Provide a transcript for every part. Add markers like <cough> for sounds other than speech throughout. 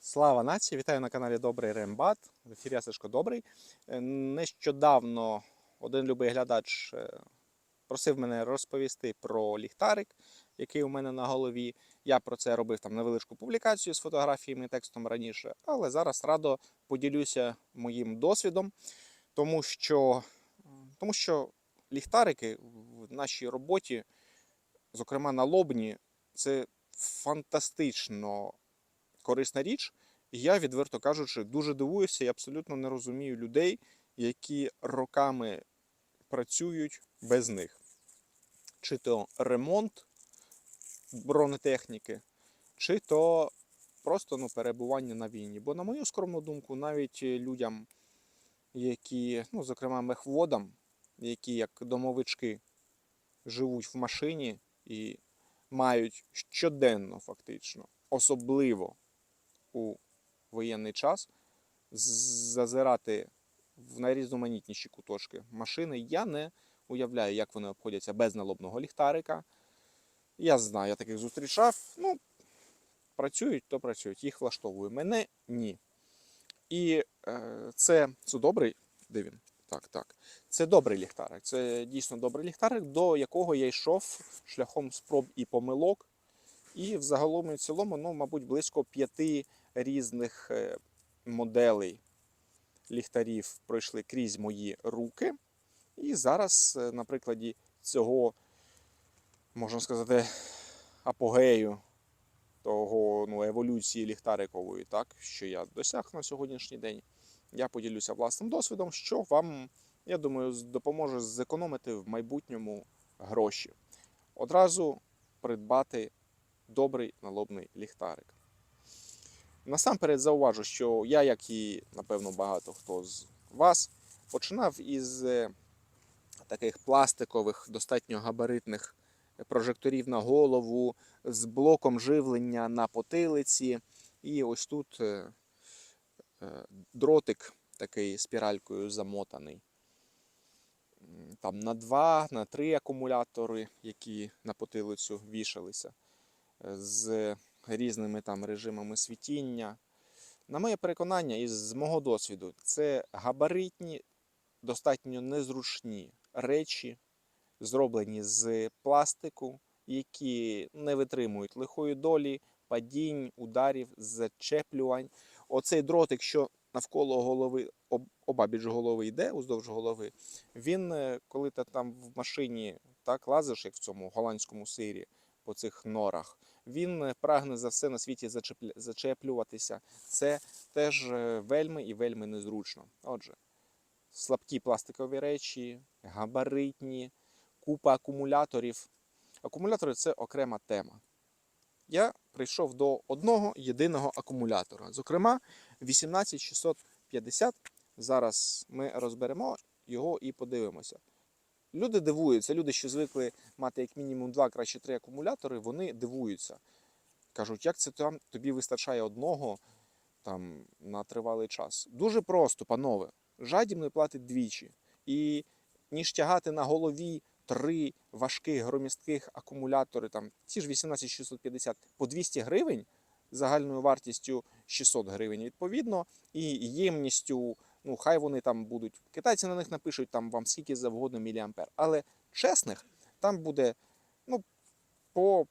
Слава нації! Вітаю на каналі Добрий Рембат. В ефірі Сашко Добрий. Е, Нещодавно один любий глядач е, просив мене розповісти про ліхтарик, який у мене на голові. Я про це робив там невеличку публікацію з фотографіями і текстом раніше, але зараз радо поділюся моїм досвідом, тому що, тому що ліхтарики в нашій роботі, зокрема на лобні, це фантастично корисна річ. І я, відверто кажучи, дуже дивуюся і абсолютно не розумію людей, які роками працюють без них. Чи то ремонт бронетехніки, чи то просто ну, перебування на війні. Бо, на мою скромну думку, навіть людям, які, ну, зокрема, мехводам, які як домовички живуть в машині і мають щоденно фактично, особливо у воєнний час зазирати в найрізноманітніші куточки машини. Я не уявляю, як вони обходяться без налобного ліхтарика. Я знаю, я таких зустрічав. Ну, працюють, то працюють. Їх влаштовує. Мене ні. І е, це, це добрий. Де він? Так, так. Це добрий ліхтарик. Це дійсно добрий ліхтарик, до якого я йшов шляхом спроб і помилок. І взагалом і в цілому, ну, мабуть, близько п'яти різних е, моделей ліхтарів пройшли крізь мої руки. І зараз, е, на прикладі цього, можна сказати, апогею того ну, еволюції ліхтарикової, так, що я досяг на сьогоднішній день, я поділюся власним досвідом, що вам, я думаю, допоможе зекономити в майбутньому гроші. Одразу придбати добрий налобний ліхтарик. Насамперед зауважу, що я, як і напевно багато хто з вас, починав із е, таких пластикових, достатньо габаритних прожекторів на голову з блоком живлення на потилиці. І ось тут е, е, дротик такий спіралькою замотаний. Там на два, на три акумулятори, які на потилицю вішалися з різними там режимами світіння. На моє переконання, і з мого досвіду, це габаритні, достатньо незручні речі, зроблені з пластику, які не витримують лихої долі, падінь, ударів, зачеплювань. Оцей дротик, що навколо голови, об- обабіч голови йде, уздовж голови, він, е, коли ти там в машині так лазиш, як в цьому голландському сирі, по цих норах, він е, прагне за все на світі зачеплюватися. Це теж е, вельми і вельми незручно. Отже, слабкі пластикові речі, габаритні, купа акумуляторів. Акумулятори це окрема тема. Я прийшов до одного єдиного акумулятора, зокрема 18650. Зараз ми розберемо його і подивимося. Люди дивуються, люди, що звикли мати як мінімум два, краще три акумулятори, вони дивуються. Кажуть, як це там тобі вистачає одного там, на тривалий час. Дуже просто, панове. Жадібний платить двічі. І ніж тягати на голові три важких громістких акумулятори, там, ті ж 18650 по 200 гривень, загальною вартістю 600 гривень відповідно, і ємністю, ну хай вони там будуть. Китайці на них напишуть там вам скільки завгодно міліампер. Але чесних там буде ну, по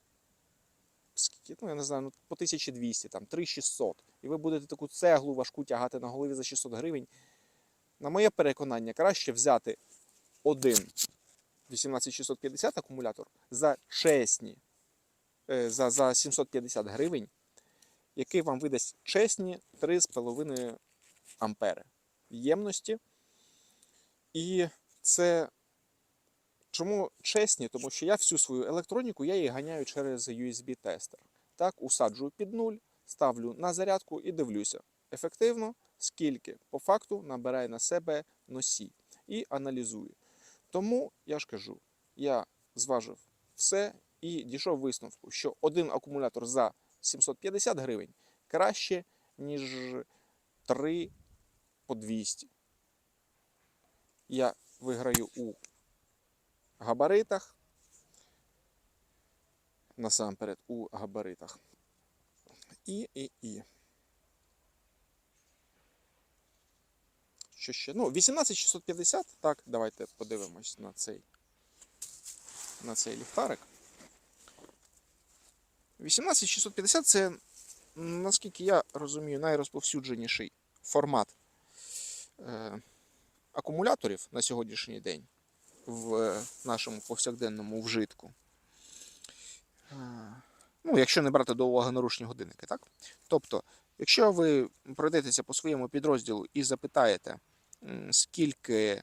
скільки, ну я не знаю, ну, по 1200, там 3600. І ви будете таку цеглу важку тягати на голові за 600 гривень. На моє переконання, краще взяти один 18650 акумулятор за чесні, е, за, за 750 гривень, який вам видасть чесні 3,5 ампери ємності. І це чому чесні? Тому що я всю свою електроніку я її ганяю через USB-тестер. Так, усаджую під нуль, ставлю на зарядку і дивлюся ефективно, скільки по факту набирає на себе носій і аналізую. Тому я ж кажу, я зважив все і дійшов висновку, що один акумулятор за 750 гривень краще, ніж 3 по 200. Я виграю у габаритах. Насамперед у габаритах. І, і, і. Що ще? Ну, 18650. Так, давайте подивимось на цей на цей ліхтарик. 18650 це, наскільки я розумію, найрозповсюдженіший формат акумуляторів на сьогоднішній день в е, нашому повсякденному вжитку. Е, Ну, якщо не брати до уваги наручні годинники, так? Тобто, якщо ви пройдетеся по своєму підрозділу і запитаєте, скільки,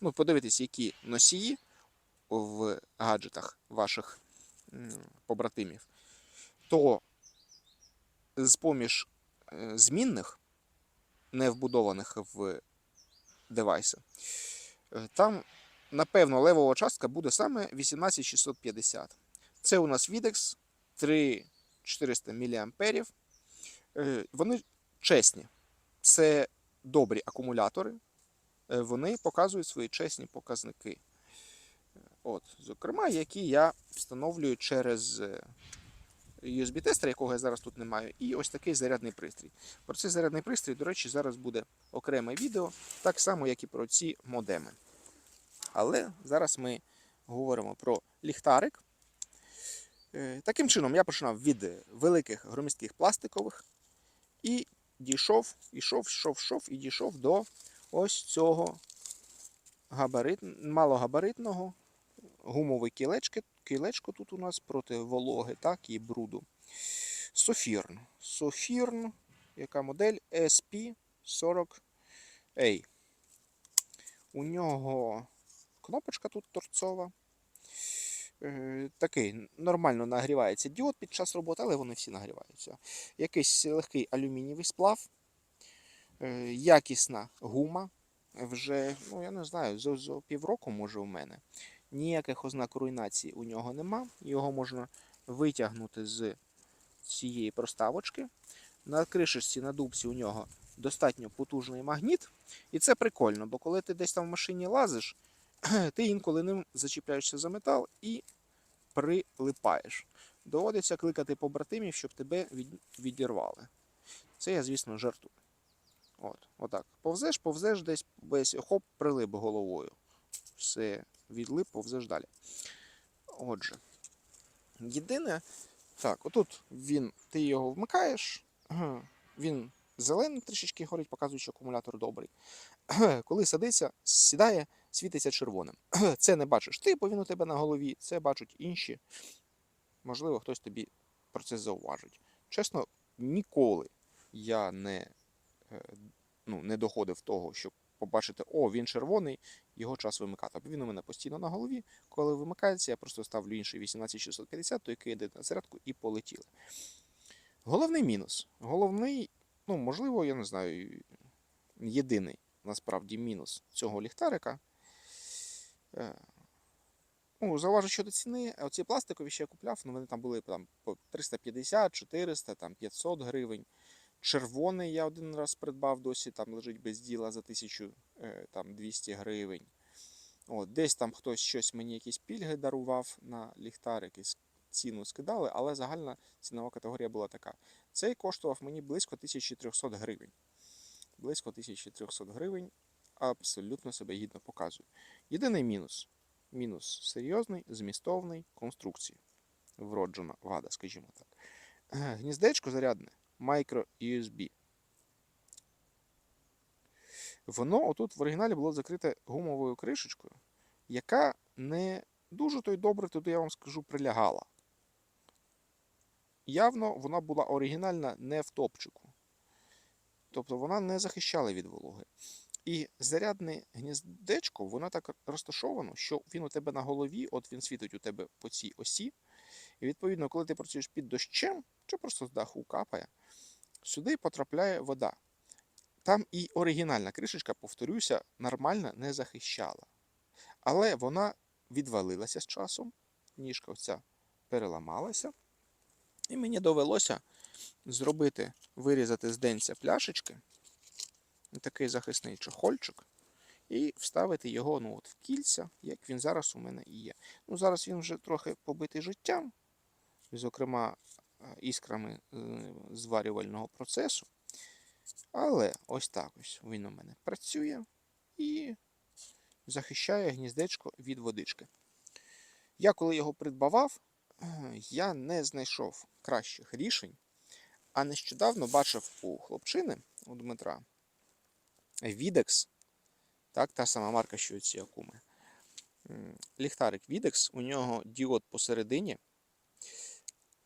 ну, подивитесь, які носії в гаджетах ваших побратимів, то з поміж е, змінних, не вбудованих в девайси, е, там, напевно, левова частка буде саме 18650. Це у нас Videx 3400 мА. Е, Вони чесні. Це добрі акумулятори. Е, Вони показують свої чесні показники. От, зокрема, які я встановлюю через USB-тестер, якого я зараз тут не маю, і ось такий зарядний пристрій. Про цей зарядний пристрій, до речі, зараз буде окреме відео, так само, як і про ці модеми. Але зараз ми говоримо про ліхтарик. Е, Таким чином, я починав від великих громістких пластикових і дійшов, ішов, йшов, йшов і дійшов до ось цього габарит, малогабаритного гумове кілечки, кілечко тут у нас проти вологи, так і бруду. Софірн. Софірн, яка модель SP40A. У нього кнопочка тут торцова. Е, Такий нормально нагрівається діод під час роботи, але вони всі нагріваються. Якийсь легкий алюмінієвий сплав, е, якісна гума. Вже, ну я не знаю, за, за півроку може у мене. Ніяких ознак руйнації у нього нема. Його можна витягнути з цієї проставочки. На кришечці на дубці у нього достатньо потужний магніт. І це прикольно, бо коли ти десь там в машині лазиш, <clears throat> ти інколи ним зачіпляєшся за метал і прилипаєш. Доводиться кликати побратимів, щоб тебе відірвали. Це я, звісно, жартую. От, отак. Повзеш, повзеш десь, весь хоп, прилип головою. Все, відлип, повзеш далі. Отже, єдине, так, отут він, ти його вмикаєш, він зелений трішечки горить, показує, що акумулятор добрий. Коли садиться, сідає, світиться червоним. Це не бачиш ти, бо він у тебе на голові, це бачать інші. Можливо, хтось тобі про це зауважить. Чесно, ніколи я не, е, ну, не доходив того, щоб побачити, о, він червоний, його час вимикати. Бо він у мене постійно на голові. Коли вимикається, я просто ставлю інший 18650, той який йде на зарядку, і полетіли. Головний мінус. Головний, ну, можливо, я не знаю, єдиний насправді мінус цього ліхтарика. Е, Ну, зауважу щодо ціни, оці пластикові, що я купляв, ну вони там були там, по 350, 400, там 500 гривень. Червоний я один раз придбав, досі там лежить без діла за 1200 гривень. От, десь там хтось щось мені якісь пільги дарував на ліхтар, якийсь ціну скидали, але загальна цінова категорія була така. Цей коштував мені близько 1300 гривень. Близько 1300 гривень. Абсолютно себе гідно показує. Єдиний мінус. Мінус серйозний, змістовний конструкції. Вроджена вада, скажімо так. Е, Гніздечко зарядне Micro USB. Воно отут в оригіналі було закрите гумовою кришечкою, яка не дуже то й добре туди, я вам скажу, прилягала. Явно вона була оригінальна не в топчику. Тобто вона не захищала від вологи. І зарядне гніздечко, воно так розташовано, що він у тебе на голові, от він світить у тебе по цій осі. І відповідно, коли ти працюєш під дощем, чи просто з даху капає, сюди потрапляє вода. Там і оригінальна кришечка, повторюся, нормально не захищала. Але вона відвалилася з часом, ніжка оця переламалася. І мені довелося зробити, вирізати з денця пляшечки, такий захисний чохольчик, і вставити його ну, от, в кільця, як він зараз у мене і є. Ну, Зараз він вже трохи побитий життям, зокрема е, іскрами е, зварювального процесу. Але ось так ось він у мене працює. і захищає гніздечко від водички. Я коли його придбавав, е, я не знайшов кращих рішень, а нещодавно бачив у хлопчини, у Дмитра, Відекс, так, та сама марка, що ці акуми. Ліхтарик Відекс, у нього діод посередині.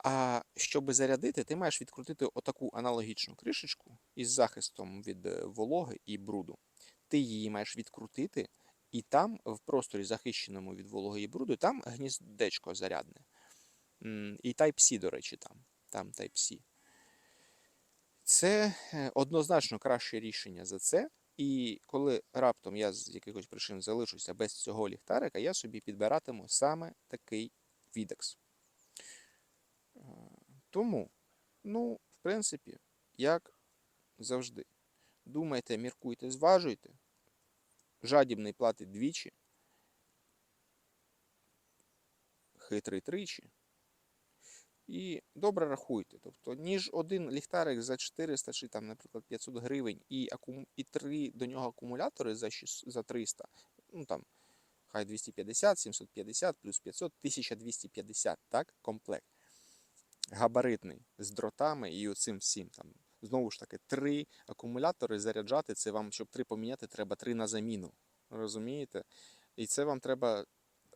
А щоб зарядити, ти маєш відкрутити отаку аналогічну кришечку із захистом від е, вологи і бруду. Ти її маєш відкрутити, і там, в просторі захищеному від вологи і бруду, там гніздечко зарядне. І Type-C, до речі, там. Там Type-C. Це е, однозначно краще рішення за це. І коли раптом я з якихось причин залишуся без цього ліхтарика, я собі підбиратиму саме такий відекс. Тому, ну, в принципі, як завжди. Думайте, міркуйте, зважуйте. Жадібний платить двічі. Хитрий тричі. І добре рахуйте. Тобто, ніж один ліхтарик за 400 чи там, наприклад, 500 гривень і, акум... і три до нього акумулятори за, 6... за 300, ну там, хай 250, 750, плюс 500, 1250, так, комплект. Габаритний з дротами і оцим всім там. Знову ж таки, три акумулятори заряджати, це вам, щоб три поміняти, треба три на заміну. Розумієте? І це вам треба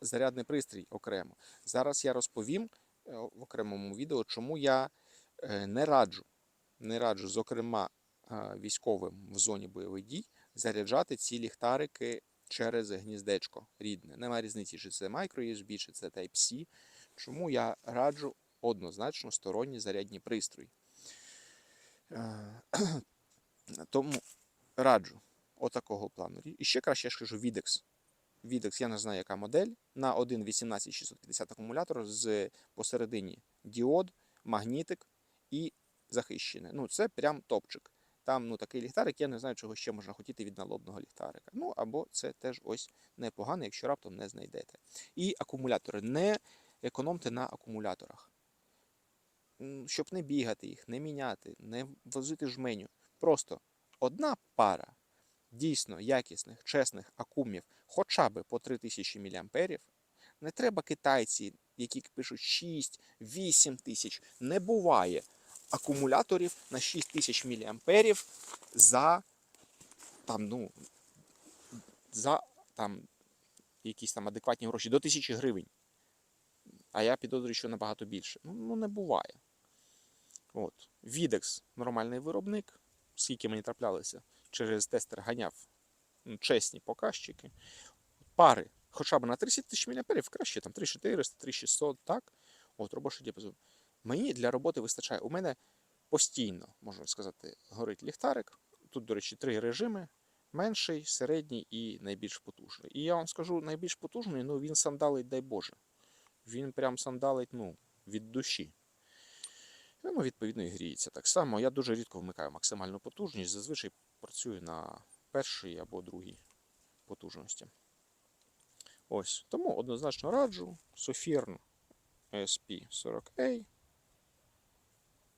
зарядний пристрій окремо. Зараз я розповім е, в окремому відео, чому я е, не раджу, не раджу, зокрема, е, військовим в зоні бойових дій заряджати ці ліхтарики через гніздечко рідне. Нема різниці, чи це microUSB, чи це Type-C. Чому я раджу однозначно сторонні зарядні пристрої. Е, <clears throat> Тому раджу отакого плану. І ще краще я ж кажу. Videx, я не знаю, яка модель. На 1.18650 акумулятор з посередині діод, магнітик і захищене. Ну, це прям топчик. Там ну, такий ліхтарик, я не знаю, чого ще можна хотіти від налобного ліхтарика. Ну, або це теж ось непогано, якщо раптом не знайдете. І акумулятори. Не економте на акумуляторах. Щоб не бігати їх, не міняти, не возити жменю. Просто одна пара дійсно якісних, чесних акумів, хоча б по 3000 мА. Не треба китайці, які пишуть 6-8 тисяч. Не буває акумуляторів на 6000 мА за там, ну, за там, якісь там адекватні гроші до 1000 гривень. А я підозрюю, що набагато більше. Ну, ну не буває. От. Відекс нормальний виробник, скільки мені траплялося, через тестер ганяв ну, чесні показчики. Пари хоча б на 30 тисяч мА, краще там 3400, 3600, так? От робочий діапазон. Мені для роботи вистачає. У мене постійно, можна сказати, горить ліхтарик. Тут, до речі, три режими: менший, середній і найбільш потужний. І я вам скажу, найбільш потужний, ну він сандалить, дай Боже. Він прям сандалить ну, від душі. Ну, відповідно, і гріється. Так само я дуже рідко вмикаю максимальну потужність, зазвичай працюю на першій або другій потужності. Ось. Тому однозначно раджу Sofirn SP40A.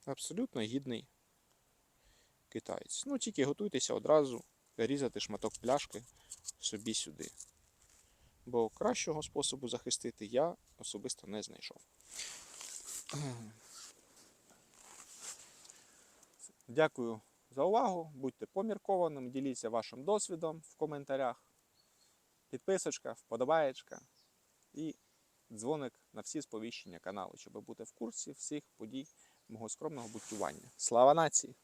Абсолютно гідний китаєць. Ну, тільки готуйтеся одразу різати шматок пляшки собі сюди. Бо кращого способу захистити я особисто не знайшов. Дякую за увагу. Будьте поміркованими, діліться вашим досвідом в коментарях. Підписочка, вподобаєчка і дзвоник на всі сповіщення каналу, щоб бути в курсі всіх подій мого скромного буттювання. Слава нації!